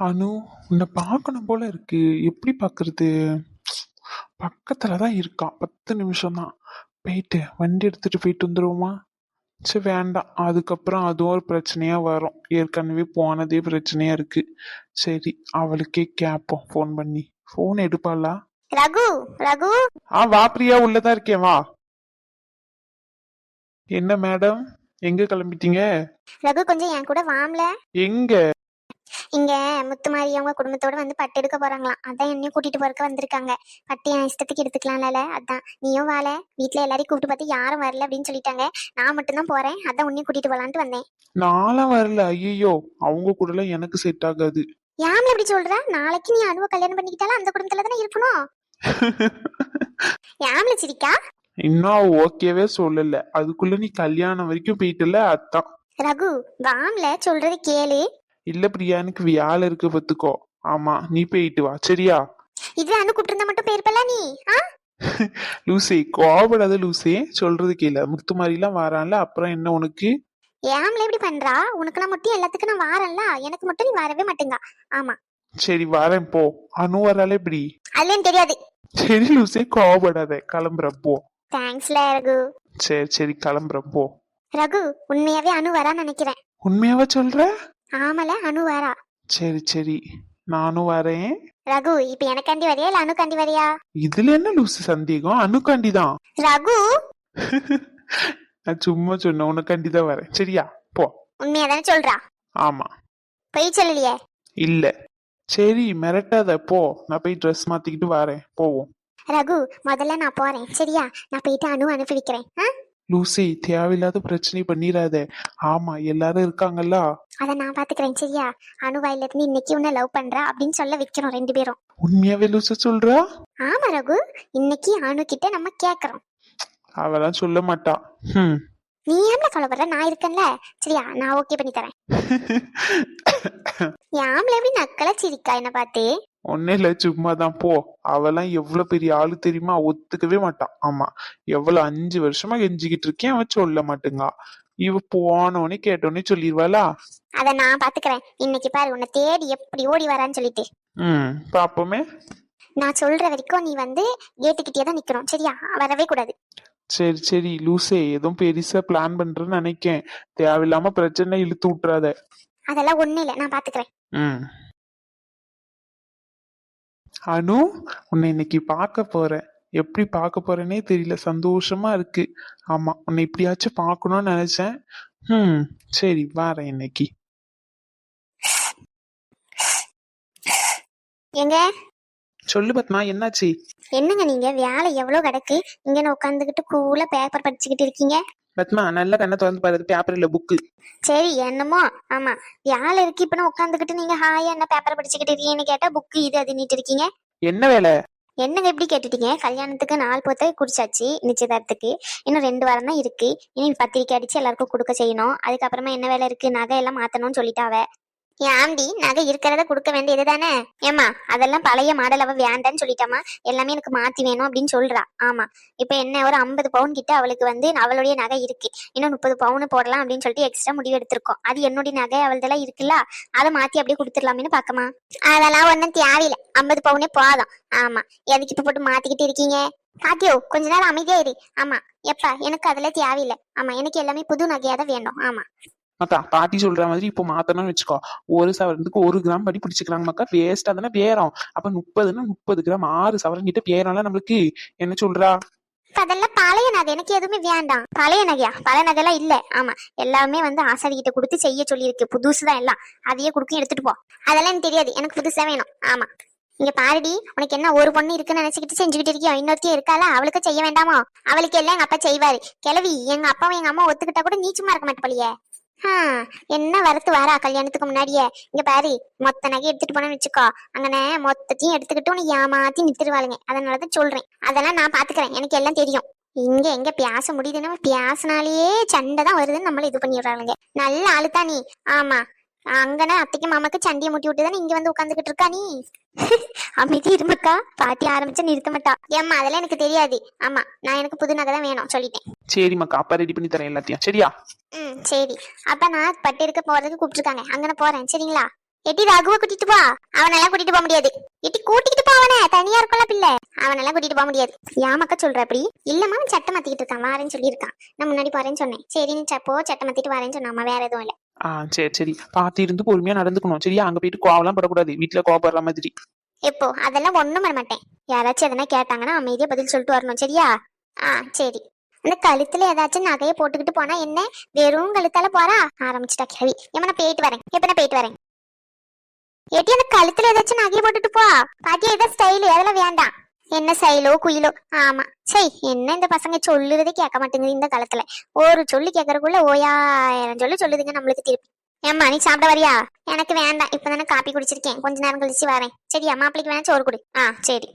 அனு உன்னை பார்க்கணும் போல இருக்கு. எப்படி பார்க்கறது? பக்கத்துல தான் இருக்கான் பத்து நிமிஷம் தான். போயிட்டு வண்டி எடுத்துட்டு போயிட்டு வந்துருவோமா? சரி வேண்டாம். அதுக்கப்புறம் அதுவும் ஒரு பிரச்சனையா வரும். ஏற்கனவே போனதே பிரச்சனையா இருக்கு. சரி அவளுக்கே கேட்போம் ஃபோன் பண்ணி. ஃபோன் எடுப்பாளா? ரகு ரகு. ஆ வா பிரியா. உள்ளதா இருக்கேன். வா. என்ன மேடம் எங்க கிளம்பிட்டீங்க? ரகு கொஞ்சம் என் கூட வாம்ல. எங்க? இங்க. முத்துமாரி அவங்க குடும்பத்தோட வந்து பட்டு எடுக்க போறாங்களாம். அதான் என்னையும் கூட்டிட்டு போறக்க வந்திருக்காங்க. பட்டு என் இஷ்டத்துக்கு எடுத்துக்கலாம்ல அதான். நீயும் வாழ. வீட்ல எல்லாரையும் கூப்பிட்டு பார்த்து யாரும் வரல அப்படின்னு சொல்லிட்டாங்க. நான் மட்டும்தான் போறேன். அதான் உன்னையும் கூட்டிட்டு போலான்ட்டு வந்தேன். நானும் வரல. ஐயோ அவங்க கூடலாம் எனக்கு செட் ஆகாது. யாம்ல எப்படி சொல்ற? நாளைக்கு நீ அனுவ கல்யாணம் பண்ணிக்கிட்டாலும் அந்த குடும்பத்துல தானே இருக்கணும் யாம்ல சிரிக்கா? இன்னும் ஓகேவே சொல்லல. அதுக்குள்ள நீ கல்யாணம் வரைக்கும் போயிட்டல அதான். ரகு வாம்ல. சொல்றது கேளு. இல்ல பிரியா எனக்கு வியாழ இருக்கு பத்துக்கோ ஆமா நீ போயிட்டு வா. சரியா? இது அனு கூப்பிட்டு மட்டும் போயிருப்பல நீ ஆ? லூசே கோபப்படாத லூசே. சொல்றது கேள. முத்து மாதிரிலாம் வரான்ல அப்புறம் என்ன உனக்கு? ஏம்ல இப்படி பண்றா? உனக்கு நான் மட்டும் எல்லாத்துக்கும் நான் வாரேன்ல. எனக்கு மட்டும் நீ வரவே மாட்டேங்க. ஆமா. சரி வரேன் போ. அனு வரால இப்படி அதுலயும் தெரியாது. சரி லூசே கோபப்படாத கிளம்புறேன் போ. தேங்க்ஸ்ல ரகு. சரி சரி கிளம்புறேன் போ. ரகு உண்மையாவே அனு வரான்னு நினைக்கிறேன். உண்மையாவா சொல்ற? ஆமால அனு வரா. சரி சரி. நானும் வரேன். ரகு இப்ப எனக்காண்டி வரியா இல்ல அனுக்காண்டி வரியா? இதுல என்ன லூசு சந்தேகம்? அனுக்காண்டி தான். ரகு! நான் சும்மா சொன்னேன் உனக்காண்டி தான் வரேன். சரியா? போ. உண்மையா தானே சொல்றா? ஆமா. பொய் சொல்லலையே? இல்ல. சரி மிரட்டாத போ. நான் போய் ட்ரெஸ் மாத்திக்கிட்டு வரேன். போவோம். ரகு முதல்ல நான் போறேன். சரியா? நான் போயிட்டு அனு அனுப்பி வைக்கிறேன். ஆ? லூசி தேவையில்லாத பிரச்சனை பண்ணிடாத ஆமா எல்லாரும் இருக்காங்கல்ல? அத நான் பாத்துக்கிறேன் சரியா? அனு வாயில இருந்து இன்னைக்கு உன்னை லவ் பண்றா அப்படின்னு சொல்ல வைக்கிறோம் ரெண்டு பேரும். உண்மையாவே லூசு சொல்றா? ஆமா ரகு. இன்னைக்கு அனு கிட்ட நம்ம கேக்குறோம். அவெல்லாம் சொல்ல மாட்டா. ஹம். நீ ஏன்ல கவலைப்படுற? நான் இருக்கேன்ல. சரியா நான் ஓகே பண்ணி தரேன். யாம்ல எப்படி நக்கல சிரிக்கா என்ன பார்த்து? ஒன்னும் இல்ல சும்மா தான் போ. அவெல்லாம் எவ்வளவு பெரிய ஆளு தெரியுமா? ஒத்துக்கவே மாட்டான். ஆமா. எவ்வளவு அஞ்சு வருஷமா கெஞ்சிக்கிட்டு இருக்கேன் அவன் சொல்ல மாட்டேங்கா. இவ போனோடனே கேட்டோடனே சொல்லிடுவாளா அத நான் பாத்துக்கிறேன். இன்னைக்கு பாரு உன்னை தேடி எப்படி ஓடி வரான்னு சொல்லிட்டு. ம் பாப்போமே. நான் சொல்ற வரைக்கும் நீ வந்து கேட்டுக்கிட்டே தான் நிக்கணும். சரியா? வரவே கூடாது. சரி சரி லூசே. எதுவும் பெருசா பிளான் பண்றேன்னு நினைக்கேன். தேவையில்லாம பிரச்சனை இழுத்து விட்டுறாத. அதெல்லாம் ஒண்ணு இல்ல. நான் பாத்துக்கிறேன். ம். அனு உன்னை இன்னைக்கு பார்க்க போறேன். எப்படி பார்க்க போறேனே தெரியல. சந்தோஷமா இருக்கு. ஆமா உன்னை இப்படியாச்சும் பார்க்கணும்னு நினைச்சேன். ம் சரி வரேன் இன்னைக்கு. எங்க? சொல்லு பத்மா என்னாச்சு? என்னங்க நீங்க? வேலை எவ்வளவு கிடக்கு? இங்க உட்காந்துக்கிட்டு கூல பேப்பர் படிச்சுக்கிட்டு இருக்கீங்க. பத்மா நல்ல கண்ணை திறந்து பாரு பேப்பர் இல்ல புக்கு சரி என்னமோ ஆமா. வேலை இருக்கு இப்ப உட்காந்துக்கிட்டு நீங்க ஹாயா என்ன பேப்பர் படிச்சுக்கிட்டு இருக்கீங்கன்னு கேட்டா புக்கு இது அது நீட்டு இருக்கீங்க. என்ன வேலை? என்னங்க எப்படி கேட்டுட்டீங்க? கல்யாணத்துக்கு நாள் போத்த குடிச்சாச்சு நிச்சயதார்த்தத்துக்கு இன்னும் ரெண்டு வாரம் தான் இருக்கு. இனி பத்திரிக்கை அடிச்சு எல்லாருக்கும் கொடுக்க செய்யணும். அதுக்கப்புறமா என்ன வேலை இருக்கு? நகை எல்லாம் மாத்தணும்னு சொல்லிட்டாவ. ஏன்டி நகை இருக்கிறத கொடுக்க வேண்டியது தானே? ஏமா அதெல்லாம் பழைய மாடல் அவ வேண்டான்னு சொல்லிட்டாமா எல்லாமே எனக்கு மாத்தி வேணும் அப்படின்னு சொல்றா. ஆமா இப்ப என்ன ஒரு ஐம்பது பவுன் கிட்ட அவளுக்கு வந்து அவளுடைய நகை இருக்கு. இன்னும் முப்பது பவுன் போடலாம் அப்படின்னு சொல்லிட்டு எக்ஸ்ட்ரா முடிவு எடுத்திருக்கோம். அது என்னுடைய நகை அவள்தெல்லாம் இருக்குல்ல அதை மாத்தி அப்படியே கொடுத்துடலாம்னு பாக்கமா அதெல்லாம் ஒன்னும் தேவையில்லை. ஐம்பது பவுனே போதும். ஆமா எதுக்கு இப்ப போட்டு மாத்திக்கிட்டு இருக்கீங்க? பாத்தியோ கொஞ்ச நேரம் அமைதியா இரு. ஆமா எப்பா எனக்கு அதுல தேவையில்லை. ஆமா எனக்கு எல்லாமே புது நகையா வேண்டும் வேணும். ஆமா. மக்கா பாட்டி சொல்ற மாதிரி இப்போ மாத்தணும்னு வச்சுக்கோ. ஒரு சவரனுக்கு ஒரு கிராம் படி பிடிச்சிக்கிறாங்க மக்கா. வேஸ்டா தானே பேரம். அப்ப முப்பதுன்னா முப்பது கிராம் ஆறு சவரன் கிட்ட பேரம்ல நம்மளுக்கு. என்ன சொல்றா? அதெல்லாம் பழைய நகை. எனக்கு எதுவுமே வேண்டாம். பழைய நகையா? பழைய நகைலாம் இல்ல. ஆமா. எல்லாமே வந்து ஆசாரி கிட்ட கொடுத்து செய்ய சொல்லியிருக்கு. புதுசுதான் எல்லாம். அதையே கொடுக்கும் எடுத்துட்டு போ. அதெல்லாம் எனக்கு தெரியாது. எனக்கு புதுசா வேணும். ஆமா. இங்க பாருடி. உனக்கு என்ன ஒரு பொண்ணு இருக்குன்னு நினைச்சுக்கிட்டு செஞ்சுக்கிட்டு இருக்கியோ? இன்னொருத்தையும் இருக்கால அவளுக்கு செய்ய வேண்டாமோ? அவளுக்கு எல்லாம் எங்க அப்பா செய்வாரு. கிளவி எங்க அப்பாவும் எங்க அம்மா ஒத்துக்கிட்டா கூட நீ சும்மா இருக்க மாட்டேன் என்ன வரத்து வரா கல்யாணத்துக்கு முன்னாடியே? இங்க பாரு மொத்த நகை எடுத்துட்டு போனேன்னு வச்சுக்கோ. அங்கனே மொத்தத்தையும் எடுத்துக்கிட்டு உனக்கு ஏமாத்தி நித்துருவாளுங்க அதனாலதான் சொல்றேன். அதெல்லாம் நான் பாத்துக்கிறேன். எனக்கு எல்லாம் தெரியும். இங்க எங்க பேச முடியுதுன்னு பேசினாலேயே சண்டை தான் வருதுன்னு நம்மள இது பண்ணிடுறாளுங்க. நல்ல ஆளுதான் நீ ஆமா அங்கன அத்தைக்கு மாமாக்கு சண்டையை முட்டி விட்டு இங்க வந்து உட்காந்துக்கிட்டு இருக்கா நீ? அமைதி இருமக்கா பாட்டி ஆரம்பிச்சு நிறுத்த மாட்டா ஏம்மா அதெல்லாம் எனக்கு தெரியாது. ஆமா நான் எனக்கு புது நகை தான் வேணும். சொல்லிட்டேன். சரி மக்கா அப்பா ரெடி பண்ணி தரேன் எல்லாத்தையும். சரியா? ம் சரி. அப்ப நான் பட்டு எடுக்க போறதுக்கு கூப்பிட்டுருக்காங்க. அங்கன போறேன். சரிங்களா? எட்டி ரகுவை கூட்டிட்டு போ. அவனெல்லாம் கூட்டிட்டு போக முடியாது. எட்டி கூட்டிட்டு போ அவனை. தனியா இருக்கல பிள்ளை. அவனெல்லாம் கூட்டிட்டு போக முடியாது. யாமக்கா சொல்ற அப்படி? இல்லம்மா அவன் சட்டை மாத்திக்கிட்டு இருக்கான். வாரேன்னு சொல்லியிருக்கான். நான் முன்னாடி போறேன்னு சொன்னேன். சரி நீ சப்போ சட்டை மாத்திட்டு வரேன்னு சொன்னாமா வேற எதுவும் இல்ல. ஆ சரி சரி. பார்த்து இருந்து பொறுமையா நடந்துக்கணும். சரியா? அங்க போயிட்டு கோவலாம் படக்கூடாது. வீட்டுல கோவப்படுற மாதிரி. எப்போ? அதெல்லாம் ஒண்ணும் பண்ண மாட்டேன். யாராச்சும் எதனா கேட்டாங்கன்னா அமைதியா பதில் சொல்லிட்டு வரணும். சரியா? ஆ சரி. அந்த கழுத்துல ஏதாச்சும் நகையை போட்டுக்கிட்டு போனா என்ன? வெறும் கழுத்தால போறா? ஆரம்பிச்சிட்டா கேள்வி ஏமா நான் போயிட்டு வரேன். எப்ப நான் போயிட்டு வரேன்? ஏட்டி அந்த கழுத்துல ஏதாச்சும் நகையை போட்டுட்டு போ. பாத்தியா இதான் ஸ்டைலு அதெல்லாம் வேண்டாம். என்ன சைலோ குயிலோ? ஆமா. சை என்ன இந்த பசங்க சொல்லுறதே கேட்க மாட்டேங்குது இந்த காலத்துல. ஒரு சொல்லு கேட்கறதுக்குள்ள ஓயாயிரம் சொல்லு சொல்லுதுங்க நம்மளுக்கு திருப்பி. ஏம்மா நீ சாப்பிட வரியா? எனக்கு வேண்டாம். இப்பதானே காப்பி குடிச்சிருக்கேன். கொஞ்ச நேரம் கழிச்சு வரேன். சரியா மாப்பிளைக்கு வேணா சோறு கொடு. ஆ சரி.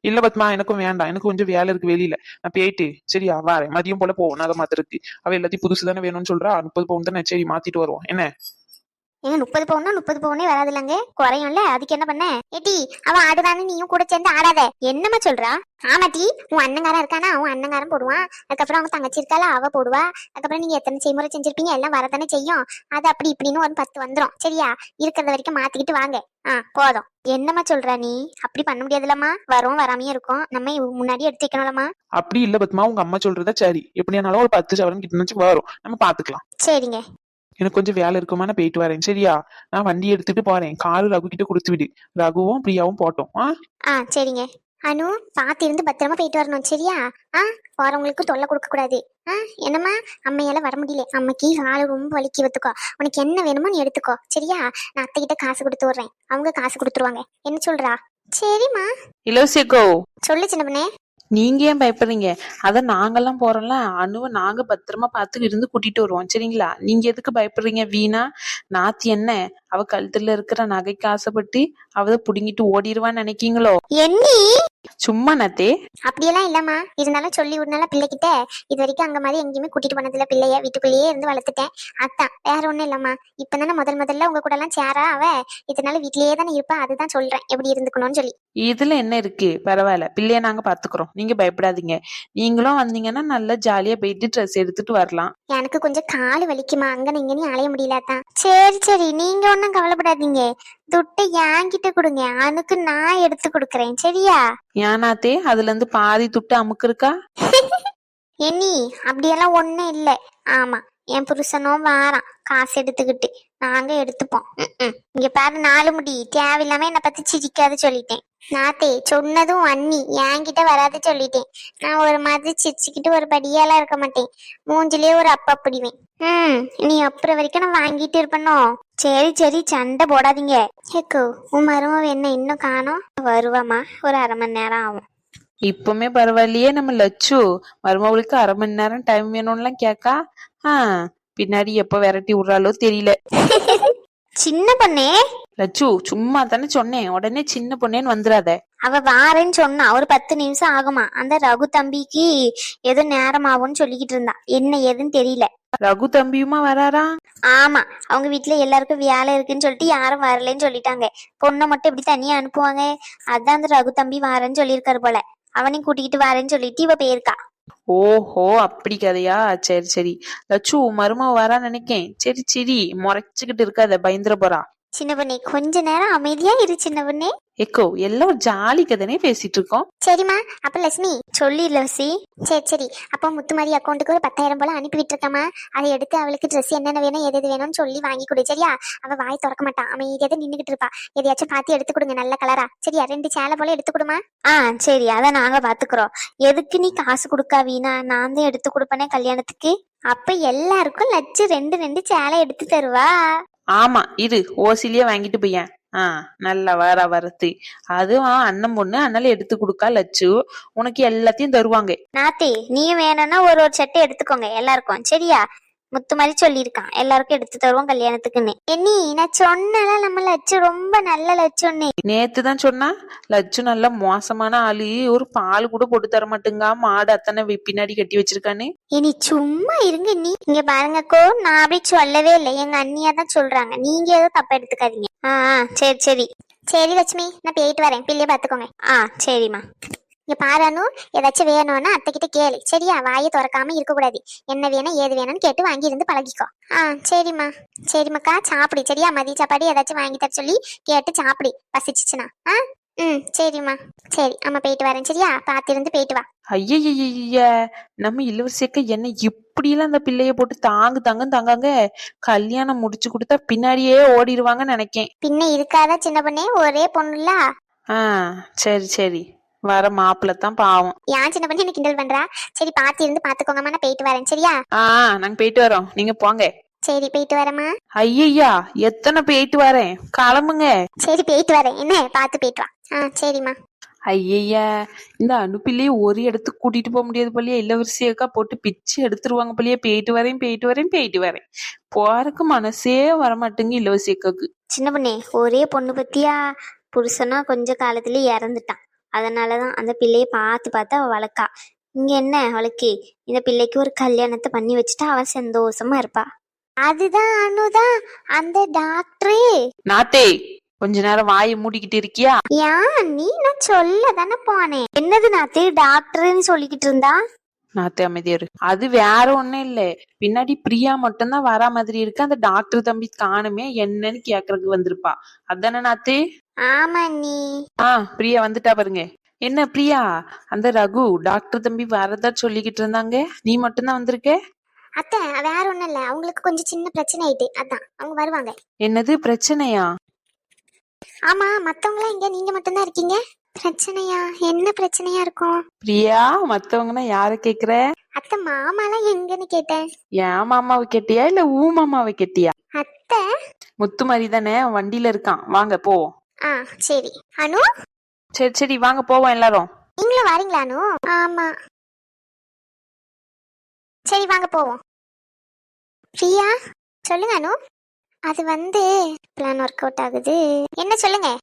இல்ல பத்மா எனக்கும் வேண்டாம். எனக்கு கொஞ்சம் வேலை இருக்கு வெளியில. நான் போயிட்டு சரியா வரேன். மதியம் போல போவோம். அதை மாத்திருக்கு அவ எல்லாத்தையும் புதுசு தானே வேணும்னு சொல்றா. முப்பது பவுன் தானே. சரி மாத்திட்டு வருவோம். என்ன? ஏங்க முப்பது பவுன்னா முப்பது பவுனே வராது இல்லைங்க குறையும்ல அதுக்கு என்ன பண்ண? ஏட்டி அவன் ஆடுதான்னு நீயும் கூட சேர்ந்து ஆடாத. என்னம்மா சொல்றா? ஆமாட்டி உன் அண்ணங்காரன் இருக்கானா? உன் அண்ணங்காரன் போடுவான். அதுக்கப்புறம் அவங்க தங்கச்சி இருக்கால அவ போடுவா. அதுக்கப்புறம் நீங்க எத்தனை செய்முறை செஞ்சிருப்பீங்க? எல்லாம் வரதானே செய்யும். அது அப்படி இப்படின்னு ஒரு பத்து வந்துரும். சரியா? இருக்கிறத வரைக்கும் மாத்திக்கிட்டு வாங்க. ஆ போதும். என்னம்மா சொல்ற நீ? அப்படி பண்ண முடியாதுலம்மா வரும் வராமையே இருக்கும். நம்ம முன்னாடி எடுத்து வைக்கணும்லம்மா அப்படி இல்ல பத்மா உங்க அம்மா சொல்றதா சரி. எப்படியானாலும் ஒரு பத்து சவரன் கிட்ட வரும். நம்ம பாத்துக்கலாம். சரிங்க. எனக்கு கொஞ்சம் வேலை இருக்குமா? நான் போயிட்டு வரேன். சரியா? நான் வண்டி எடுத்துட்டு போறேன். காரு ரகு கிட்ட கொடுத்து விடு. ரகுவும் பிரியாவும் போட்டோம். ஆ? ஆ சரிங்க. அனு பார்த்து இருந்து பத்திரமா போயிட்டு வரணும். சரியா? ஆ போறவங்களுக்கு தொல்லை கொடுக்க கூடாது. ஆ என்னம்மா? அம்மையால வர முடியல. அம்மைக்கு காலு ரொம்ப வலிக்கி வத்துக்கோ. உனக்கு என்ன வேணுமோ நீ எடுத்துக்கோ. சரியா? நான் அத்தை கிட்ட காசு கொடுத்து விடுறேன். அவங்க காசு கொடுத்துருவாங்க. என்ன சொல்றா? சரிம்மா. இலவசியக்கோ சொல்லு சின்ன பண்ணே நீங்க ஏன் பயப்படுறீங்க? அத நாங்கெல்லாம் போறோம்ல அணுவை நாங்க பத்திரமா பார்த்து இருந்து கூட்டிட்டு வருவோம் சரிங்களா? நீங்க எதுக்கு பயப்படுறீங்க வீணா? நாத்தி என்ன? அவ கழுத்துல இருக்கிற நகைக்கு ஆசைப்பட்டு அவ புடுங்கிட்டு ஓடிடுவான்னு நினைக்கீங்களோ எண்ணி சும்மா நாத்தே. அப்படியெல்லாம் இல்லம்மா. இருந்தாலும் சொல்லி விடனால பிள்ளைகிட்ட. இது வரைக்கும் அங்க மாதிரி எங்கேயுமே கூட்டிட்டு போனதில்ல பிள்ளைய. வீட்டுக்குள்ளேயே இருந்து வளர்த்துட்டேன். அதான். வேற ஒண்ணும் இல்லம்மா. இப்பதானே முதல் முதல்ல உங்க கூட எல்லாம் சேரா அவ. இதனால வீட்லயே தானே இருப்பா. அதுதான் சொல்றேன். எப்படி இருந்துக்கணும்னு சொல்லி. இதுல என்ன இருக்கு? பரவாயில்ல. பிள்ளைய நாங்க பாத்துக்கிறோம். நீங்க பயப்படாதீங்க. நீங்களும் வந்தீங்கன்னா நல்லா ஜாலியா போயிட்டு ட்ரெஸ் எடுத்துட்டு வரலாம். எனக்கு கொஞ்சம் காலு வலிக்குமா? அங்க இங்கன்னு அலைய முடியலதான் சரி சரி. நீங்க ஒன்றும் கவலைப்படாதீங்க. துட்டை என்கிட்ட கொடுங்க. அனுக்கு நான் எடுத்து கொடுக்கறேன். சரியா? ஏனாத்தே அதுல இருந்து பாதி துட்டு அமுக்கு இருக்கா? என்னி அப்படியெல்லாம் ஒண்ணும் இல்ல. ஆமா. என் புருஷனும் வாரான். காசு எடுத்துக்கிட்டு. நாங்க எடுத்துப்போம். இங்க பாரு நாலு முடி. தேவையில்லாம என்னை பத்தி சிரிக்காது சொல்லிட்டேன். நாத்தே சொன்னதும் அண்ணி. என்கிட்ட வராது சொல்லிட்டேன். நான் ஒரு மாதிரி சிரிச்சுக்கிட்டு ஒரு படியாலாம் இருக்க மாட்டேன். மூஞ்சிலே ஒரு அப்பா பிடிவேன். ம் நீ அப்புறம் வரைக்கும் நான் வாங்கிட்டு இருப்பனோ? சரி சரி. சண்டை போடாதீங்க. ஹேக்கோ உன் மருமவ என்ன இன்னும் காணோம்? வருவாமா ஒரு அரை மணி நேரம் ஆகும். இப்பவுமே பரவாயில்லையே நம்ம லட்சு மருமவளுக்கு அரை மணி நேரம் டைம் வேணும்லாம் கேக்கா? ஆ பின்னாடி எப்ப விரட்டி விடுறாளோ தெரியல. சின்ன பொண்ணே. லட்சு சும்மா தானே சொன்னேன். உடனே சின்ன பொண்ணேன்னு வந்துடாத அவ வாரேன்னு சொன்னா ஒரு பத்து நிமிஷம் ஆகுமா? அந்த ரகு தம்பிக்கு ஏதோ நேரம் ஆகும்னு சொல்லிக்கிட்டு இருந்தா. என்ன ஏதுன்னு தெரியல. ரகு தம்பியுமா வராரா? ஆமா அவங்க வீட்ல எல்லாருக்கும் வேலை இருக்குன்னு சொல்லிட்டு யாரும் வரலைன்னு சொல்லிட்டாங்க. பொண்ணை மட்டும் எப்படி தனியா அனுப்புவாங்க. அதான் அந்த ரகு தம்பி வாரேன்னு சொல்லியிருக்காரு போல. அவனையும் கூட்டிக்கிட்டு வரேன்னு சொல்லிட்டு இவ போயிருக்கா. ஓஹோ அப்படி கதையா? சரி சரி. லட்சு மருமா வரா நினைக்கேன். சரி சரி. முறைச்சுக்கிட்டு இருக்காத பயந்துட போறா. சின்ன பொண்ணே கொஞ்ச நேரம் அமைதியா இரு சின்ன பொண்ணே. எக்கோ எல்லாம் ஜாலி கதனே பேசிட்டு இருக்கோம் சரிம்மா அப்ப லட்சுமி சொல்லி லட்சுமி சரி சரி அப்போ முத்துமாரி அக்கௌண்ட்டுக்கு ஒரு பத்தாயிரம் போல அனுப்பி விட்டுருக்கமா அதை எடுத்து அவளுக்கு ட்ரெஸ் என்னென்ன வேணும் எது எது வேணும்னு சொல்லி வாங்கி கொடு சரியா? அவ வாய் திறக்க மாட்டான் அமைதியாக நின்னுகிட்டு இருப்பா. எதையாச்சும் பார்த்து எடுத்து கொடுங்க நல்ல கலரா சரியா ரெண்டு சேலை போல எடுத்து கொடுமா? ஆ சரி அதை நாங்க பாத்துக்கிறோம். எதுக்கு நீ காசு கொடுக்கா வீணா? நான் தான் எடுத்து கொடுப்பனே கல்யாணத்துக்கு. அப்ப எல்லாருக்கும் லட்சு ரெண்டு ரெண்டு சேலை எடுத்து தருவா. ஆமா இரு ஓசிலியே வாங்கிட்டு போயேன் ஆ நல்லா வர வரத்து. அதுவும் அண்ணன் பொண்ணு அதனால எடுத்து கொடுக்கா லட்சு உனக்கு எல்லாத்தையும் தருவாங்க. நாத்தி நீ வேணும்னா ஒரு ஒரு சட்டை எடுத்துக்கோங்க எல்லாருக்கும். சரியா? முத்து மாதிரி சொல்லியிருக்கான் எல்லாருக்கும் எடுத்து தருவோம் கல்யாணத்துக்குன்னு. என்னி நான் சொன்னல நம்ம லட்சு ரொம்ப நல்ல லட்சுன்னு நேத்து தான் சொன்னா லட்சு நல்ல மோசமான ஆளு ஒரு பால் கூட போட்டு தர மாட்டுங்க மாடு அத்தனை பின்னாடி கட்டி வச்சிருக்கான்னு. இனி சும்மா இருங்க நீ. இங்க பாருங்கக்கோ நான் அப்படி சொல்லவே இல்லை. எங்க அண்ணியா தான் சொல்றாங்க. நீங்க ஏதோ தப்பா எடுத்துக்காதீங்க. ஆ, சரி சரி. சரி லட்சுமி நான் போயிட்டு வரேன். பிள்ளைய பாத்துக்கோங்க ஆ சரிம்மா. இங்க பாரு அனு ஏதாச்சும் வேணும்னா அத்தை கிட்ட கேளு. சரியா? வாயை திறக்காம இருக்க கூடாது என்ன வேணும் ஏது வேணும்னு கேட்டு வாங்கி இருந்து பழகிக்கோ. ஆ சரிம்மா. சரிம்மாக்கா சாப்பிடு. சரியா? மதிய சாப்பாடு ஏதாச்சும் வாங்கி தர சொல்லி கேட்டு சாப்பிடு. பசிச்சுச்சுனா ஆ? ம் சரிம்மா. சரி அம்மா போயிட்டு வரேன். சரியா? பார்த்திருந்து போயிட்டு வா. ஐயய்ய நம்ம இளவரசியக்க என்ன இப்படியெல்லாம் அந்த பிள்ளைய போட்டு தாங்கு தாங்க தாங்காங்க? கல்யாணம் முடிச்சு கொடுத்தா பின்னாடியே ஓடிடுவாங்கன்னு நினைக்கேன். பின்ன இருக்காதா சின்ன பொண்ணே? ஒரே பொண்ணுல ஆ சரி சரி. வர மாப்பிள்ள தான் பாவம். ஏன் சின்ன பொண்ணு என்ன கிண்டல் பண்றா? சரி பார்த்து இருந்து பாத்துக்கோங்கம்மா நான் போயிட்டு வரேன் சரியா? ஆ நாங்க போயிட்டு வரோம். நீங்க போங்க. சரி போயிட்டு வரேம்மா. ஐயய்யா எத்தனை போயிட்டு வரேன்? கிளம்புங்க. சரி போயிட்டு வரேன். என்ன? பார்த்து போயிட்டு வா. ஆ சரிம்மா. ஐயய்யா இந்த அனுப்பிலேயே ஒரு இடத்துக்கு கூட்டிட்டு போக முடியாது போலயே. இளவரசியக்கா போட்டு பிச்சு எடுத்துருவாங்க போலயே. போயிட்டு வரேன் போயிட்டு வரேன் போயிட்டு வரேன். போறதுக்கு மனசே வரமாட்டேங்க இளவரசியக்காக்கு சின்ன பொண்ணே ஒரே பொண்ணு பத்தியா? புருஷனா கொஞ்ச காலத்துல இறந்துட்டான். அதனாலதான் அந்த பிள்ளைய பார்த்து பார்த்து அவ வளர்க்கா. இங்க என்ன அவளுக்கு இந்த பிள்ளைக்கு ஒரு கல்யாணத்தை பண்ணி வச்சுட்டா அவ சந்தோஷமா இருப்பா. அதுதான் அனுதான் அந்த டாக்டரு. நாத்தே கொஞ்ச நேரம் வாயை மூடிக்கிட்டு இருக்கியா? ஏன்? நீ நான் சொல்ல தானே போனேன் என்னது நாத்து டாக்டர்னு சொல்லிக்கிட்டு இருந்தா? நாத்தே அமைதியாரு அது வேற ஒண்ணும் இல்ல. பின்னாடி பிரியா மட்டும்தான் வரா மாதிரி இருக்கு. அந்த டாக்டர் தம்பி காணுமே என்னன்னு கேக்குறதுக்கு வந்திருப்பா. அதானே நாத்தே? ஆமா நீ. ஆ பிரியா வந்துட்டா பாருங்க. என்ன பிரியா? அந்த ரகு டாக்டர் தம்பி வரதா சொல்லிக்கிட்டு இருந்தாங்க? நீ மட்டும்தான் வந்திருக்க? அத்தை வேற ஒண்ணும் இல்ல. அவங்களுக்கு கொஞ்சம் சின்ன பிரச்சனை ஆயிட்டு. அதான் அவங்க வருவாங்க. என்னது பிரச்சனையா? ஆமா மத்தவங்க எல்லாம் இங்க நீங்க மட்டும்தான் இருக்கீங்க? பிரச்சனையா? என்ன பிரச்சனையா இருக்கும்? பிரியா மத்தவங்கன்னா யார கேக்குற? அத்தை மாமாலாம் எங்கன்னு கேட்டேன். என் மாமாவை கேட்டியா இல்ல ஊ மாமாவை கேட்டியா? அத்தை? முத்து மாதிரி தானே வண்டியில இருக்கான். வாங்க போவோம் ஆ சரி. அனு? சரி சரி வாங்க போவோம் எல்லாரும். நீங்களும் வரீங்களா அனு? ஆமா. சரி வாங்க போவோம். பிரியா சொல்லுங்க அனு. அது வந்து பிளான் ஒர்க் அவுட் ஆகுது. என்ன சொல்லுங்க.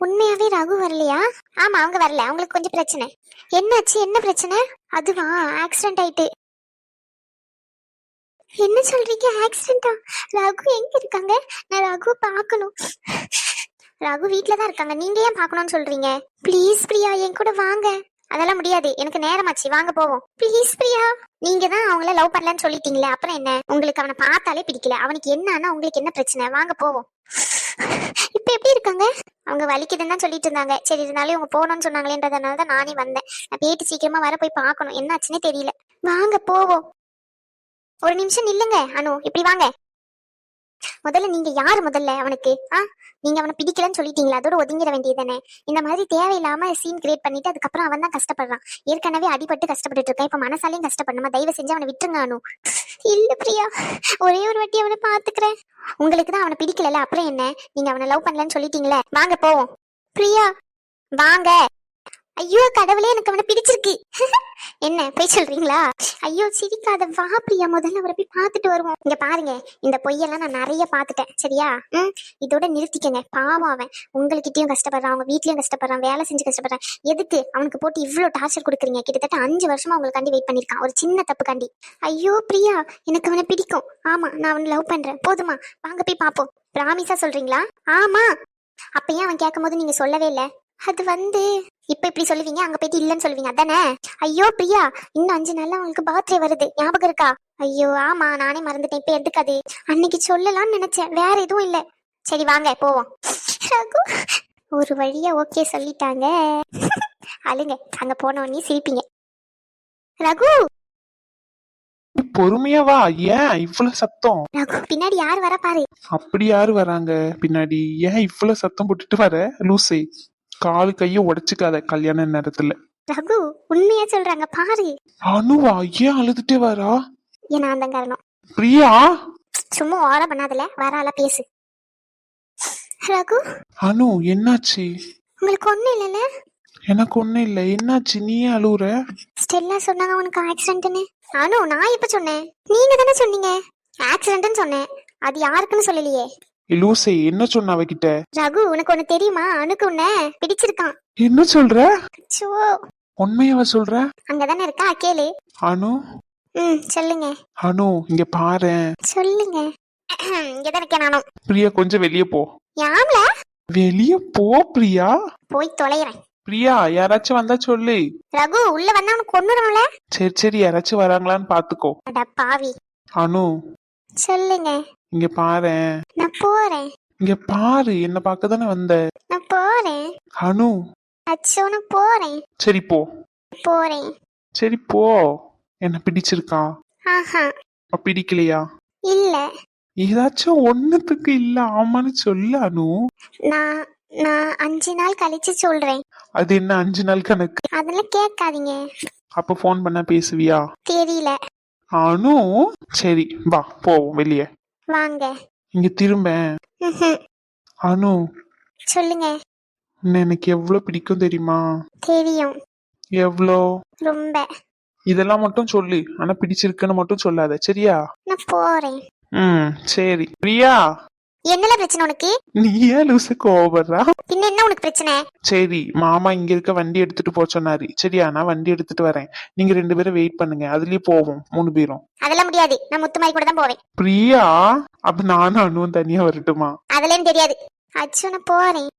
உண்மையாவே ரகு வரலையா? ஆமா அவங்க வரல. அவங்களுக்கு கொஞ்சம் பிரச்சனை. என்னாச்சு? என்ன பிரச்சனை? அதுவா? ஆக்சிடென்ட் ஆயிட்டு. என்ன சொல்றீங்க? ஆக்சிடென்டா ரகு எங்க இருக்காங்க? நான் ரகு பார்க்கணும். ரகு வீட்டில் தான் இருக்காங்க. நீங்க ஏன் பார்க்கணும்னு சொல்றீங்க? ப்ளீஸ் பிரியா என் கூட வாங்க. அதெல்லாம் முடியாது. எனக்கு நேரமாச்சு. வாங்க போவோம். ப்ளீஸ் பிரியா. நீங்க தான் அவங்கள லவ் பண்ணலன்னு சொல்லிட்டீங்களே. அப்புறம் என்ன? உங்களுக்கு அவனை பார்த்தாலே பிடிக்கல. அவனுக்கு என்னன்னா உங்களுக்கு என்ன பிரச்சனை? வாங்க போவோம். இப்ப எப்படி இருக்காங்க? அவங்க வலிக்குதுன்னு தான் சொல்லிட்டு இருந்தாங்க. சரி இருந்தாலும் இவங்க போகணும்னு சொன்னாங்களேன்றதுனால தான் நானே வந்தேன். நான் பேட்டு சீக்கிரமா வர போய் பார்க்கணும். என்னாச்சுன்னே தெரியல. வாங்க போவோம். ஒரு நிமிஷம் நில்லுங்க அனு. இப்படி வாங்க. முதல்ல நீங்க யாரு முதல்ல அவனுக்கு? ஆ? நீங்க அவனை பிடிக்கலன்னு சொல்லிட்டீங்களா? அதோட ஒதுங்கிட வேண்டியதானே இந்த மாதிரி தேவையில்லாம சீன் கிரியேட் பண்ணிட்டு அதுக்கப்புறம் அவன் தான் கஷ்டப்படுறான். ஏற்கனவே அடிபட்டு கஷ்டப்பட்டுட்டு இருக்கான் இப்ப மனசாலையும் கஷ்டப்படணுமா? தயவு செஞ்சு அவனை விட்டுருங்கானு. இல்ல பிரியா ஒரே ஒரு வாட்டி அவனை பாத்துக்கிறேன். உங்களுக்கு தான் அவனை பிடிக்கல அப்புறம் என்ன? நீங்க அவனை லவ் பண்ணலன்னு சொல்லிட்டீங்களே. வாங்க போவோம். பிரியா வாங்க. ஐயோ கடவுளே எனக்கு அவனை பிடிச்சிருக்கு. என்ன போய் சொல்றீங்களா? ஐயோ சிரிக்காத வா பிரியா முதல்ல அவரை போய் பார்த்துட்டு வருவோம். இங்க பாருங்க இந்த பொய்யெல்லாம் நான் நிறைய பார்த்துட்டேன் சரியா? ம் இதோட நிறுத்திக்கங்க பாவம் அவன். உங்ககிட்டயும் கஷ்டப்படுறான் அவங்க வீட்லயும் கஷ்டப்படுறான் வேலை செஞ்சு கஷ்டப்படுறான். எதுக்கு அவனுக்கு போட்டு இவ்வளவு டார்ச்சர் கொடுக்குறீங்க? கிட்டத்தட்ட அஞ்சு வருஷமா அவங்களுக்காண்டி வெயிட் பண்ணிருக்கான் ஒரு சின்ன தப்புக்காண்டி. ஐயோ பிரியா எனக்கு அவனை பிடிக்கும். ஆமா நான் அவனை லவ் பண்றேன். போதுமா வாங்க போய் பாப்போம் பிராமிஸா சொல்றீங்களா? ஆமா. அப்ப ஏன் அவன் கேட்கும் போது நீங்க சொல்லவே இல்ல. அது வந்து இப்ப இப்படி சொல்லுவீங்க அங்க போயிட்டு இல்லன்னு சொல்லுவீங்க அதானே? ஐயோ பிரியா இன்னும் அஞ்சு நாள்ல அவங்களுக்கு பர்த்டே வருது. ஞாபகம் இருக்கா? ஐயோ ஆமா நானே மறந்துட்டேன் இப்ப எடுக்காது. அன்னைக்கு சொல்லலாம்னு நினைச்சேன் வேற எதுவும் இல்ல. சரி வாங்க போவோம். ஒரு வழியா ஓகே சொல்லிட்டாங்க. அழுங்க அங்க போன உடனே சிரிப்பீங்க. ரகு! பொறுமையா வா ஏன் இவ்வளவு சத்தம்? பின்னாடி யார் வர பாரு. அப்படி யாரு வராங்க பின்னாடி? ஏன் இவ்வளவு சத்தம் போட்டுட்டு வர லூசே? காலு கைய உடைச்சுக்காத கல்யாண நேரத்துல. ரகு உண்மையா சொல்றாங்க பாரு. அனுவா ஏன் அழுதுட்டே வரா? ஏன்னா அந்த காரணம். பிரியா? சும்மா ஓர பண்ணாதல வரால பேசு. ரகு? அனு என்னாச்சு? உங்களுக்கு ஒண்ணும் இல்லைல்ல? எனக்கு ஒண்ணும் இல்ல. என்னாச்சு? நீ ஏன் அழுவுற? ஸ்டெல்லா சொன்னாங்க உனக்கு ஆக்சிடென்ட்னு அனு நான் எப்ப சொன்னேன்? நீங்க தானே சொன்னீங்க? ஆக்சிடென்ட்னு சொன்னேன். அது யாருக்குன்னு சொல்லலையே. லூசே என்ன சொன்ன அவகிட்ட? ரகு உனக்கு ஒண்ணு தெரியுமா? அனுக்கு உன்ன பிடிச்சிருக்கான். என்ன சொல்ற? சோ உண்மையாவ சொல்ற? அங்கதானே இருக்கா? கேளு. அனு? ம் சொல்லுங்க. அனு இங்க பாரேன் சொல்லுங்க. இங்கதான் இருக்கேன் நானும். பிரியா கொஞ்சம் வெளியே போ. யாம்ல? வெளிய போ பிரியா. போய் தொலைறேன். பிரியா யாராச்சும் வந்தா சொல்லு. ரகு உள்ள வந்தா அவனுக்கு கொண்டுரும்ல சரி சரி யாராச்சும் வராங்களான்னு பாத்துக்கோ. அட பாவி. அனு? சொல்லுங்க. இங்க பாரேன் நான் போறேன். இங்க பாரு என்ன பார்க்க தானே வந்த. நான் போறேன். அனு. அச்சோ நான் போறேன். சரி போ. போறேன். சரி போ. என்ன பிடிச்சிருக்கா? ஆஹா. பிடிக்கலையா? இல்ல. ஏதாச்சும் ஒண்ணுத்துக்கு இல்ல ஆமான்னு சொல்லு அனு. நான் நான் அஞ்சு நாள் கழிச்சு சொல்றேன். அது என்ன அஞ்சு நாள் கணக்கு? அதெல்லாம் கேட்காதீங்க. அப்ப ஃபோன் பண்ண பேசுவியா? தெரியல. அனு சரி வா போவோம் வெளியே. வாங்க. இங்க திரும்ப. அனு. சொல்லுங்க. உன்னை எனக்கு எவ்வளவு பிடிக்கும் தெரியுமா? தெரியும். எவ்வளோ? ரொம்ப. இதெல்லாம் மட்டும் சொல்லு. ஆனா பிடிச்சிருக்குன்னு மட்டும் சொல்லாத. சரியா? நான் போறேன். ம் சரி. பிரியா? என்னல பிரச்சனை உனக்கு? நீ ஏன் லூசு கோவப்படுறா? பின்ன என்ன உனக்கு பிரச்சனை? சரி மாமா இங்க இருக்க வண்டி எடுத்துட்டு போ சொன்னாரு. சரியா நான் வண்டி எடுத்துட்டு வரேன். நீங்க ரெண்டு பேரும் வெயிட் பண்ணுங்க. அதுலயே போவோம் மூணு பேரும். அதெல்லாம் முடியாது. நான் முத்துமாரி கூட தான் போவேன். பிரியா? அப்ப நானும் அனுவும் தனியா வரட்டுமா? அதெல்லாம் தெரியாது. அச்சோ நான் போறேன்.